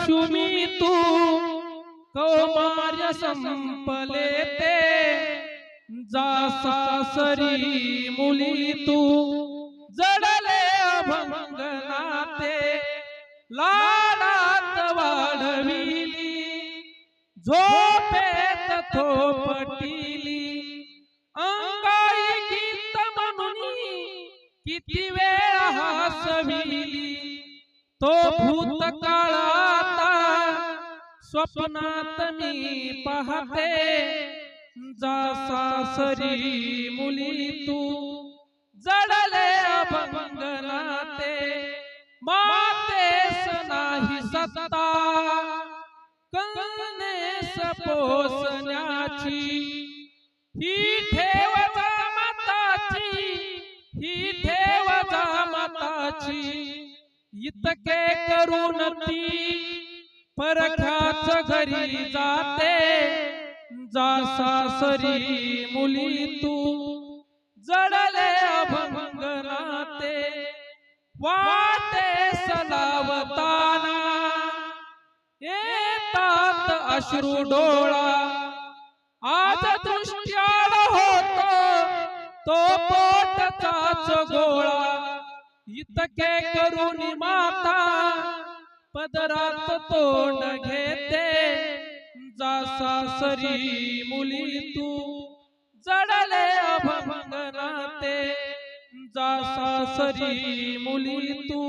लक्ष्मी तू कौमार्य संपले ते जा सासरी मुली तू जडले अभंग नाते लाडात वाढविली झोपेत थोपटिली. अंगाई गीत म्हणून किती वेळ हसविली तो भूतकाळाता स्वप्नात मी पाहते. जा सासरी मुली तू जडले अभंग नाते. मातेस नाही सत्ता. कनेस पोसण्याची ही ठेव माताची ही ठेव माताची इतके करून ती परख्याच घरी जाते. जा सासरी मुली तू जडले अभंग नाते. वाटे सलावताना. येतात अश्रू डोळा. आज दृष्ट्याड होतो. तो पोटचाच गोळा. इतके करून माता पदरात तोंड घेते. जासा सरी मुली तू जडले अभंग नाते जासा सरी मुली तू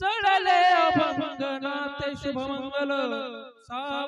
जडले अभंग नाते शुभमंगल सा